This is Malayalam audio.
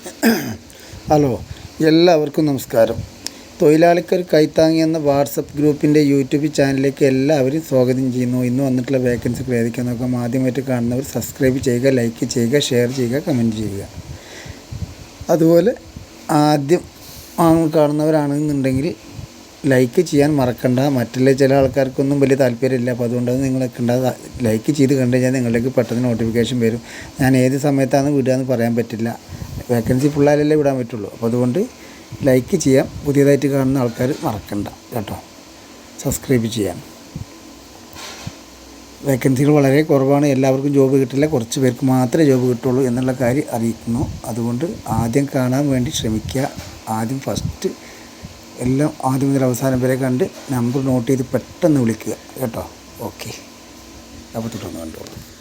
ഹലോ എല്ലാവർക്കും നമസ്കാരം. തൊഴിലാളിക്കർ കൈത്താങ്ങി എന്ന വാട്സപ്പ് ഗ്രൂപ്പിന്റെ യൂട്യൂബ് ചാനലിലേക്ക് എല്ലാവരും സ്വാഗതം ചെയ്യുന്നു. ഇന്ന് വന്നിട്ടുള്ള വേക്കൻസി വേദിക്കാൻ നോക്കാം. ആദ്യമായിട്ട് കാണുന്നവർ സബ്സ്ക്രൈബ് ചെയ്യുക ലൈക്ക് ചെയ്യുക ഷെയർ ചെയ്യുക കമന്റ് ചെയ്യുക. അതുപോലെ ആദ്യം കാണുന്നവരാണെന്നുണ്ടെങ്കിൽ ലൈക്ക് ചെയ്യാൻ മറക്കണ്ട. മറ്റുള്ള ചില ആൾക്കാർക്കൊന്നും വലിയ താല്പര്യമില്ല. അപ്പോൾ അതുകൊണ്ട് അത് നിങ്ങളൊക്കെ ഉണ്ടാകുക ലൈക്ക് ചെയ്ത് കണ്ടു കഴിഞ്ഞാൽ നിങ്ങളിലേക്ക് പെട്ടെന്ന് നോട്ടിഫിക്കേഷൻ വരും. ഞാൻ ഏത് സമയത്താണ് വിടുക എന്ന് പറയാൻ പറ്റില്ല. വേക്കൻസി ഫുള്ളായാലല്ലേ വിടാൻ പറ്റുള്ളൂ. അപ്പോൾ അതുകൊണ്ട് ലൈക്ക് ചെയ്യാം. പുതിയതായിട്ട് കാണുന്ന ആൾക്കാർ മറക്കണ്ട. കേട്ടോ. സബ്സ്ക്രൈബ് ചെയ്യാം വേക്കൻസികൾ വളരെ കുറവാണ്. എല്ലാവർക്കും ജോബ് കിട്ടില്ല. കുറച്ച് പേർക്ക് മാത്രമേ ജോബ് കിട്ടുള്ളൂ എന്നുള്ള കാര്യം അറിയിക്കുന്നു. അതുകൊണ്ട് ആദ്യം കാണാൻ വേണ്ടി ശ്രമിക്കുക. ആദ്യം ഫസ്റ്റ് എല്ലാം ആദ്യം മുതൽ അവസാനം വരെ കണ്ട് നമ്പർ നോട്ട് ചെയ്ത് പെട്ടെന്ന് വിളിക്കുക. കേട്ടോ. ഓക്കെ അപ്പോൾ തുടർന്ന് കണ്ടോളൂ.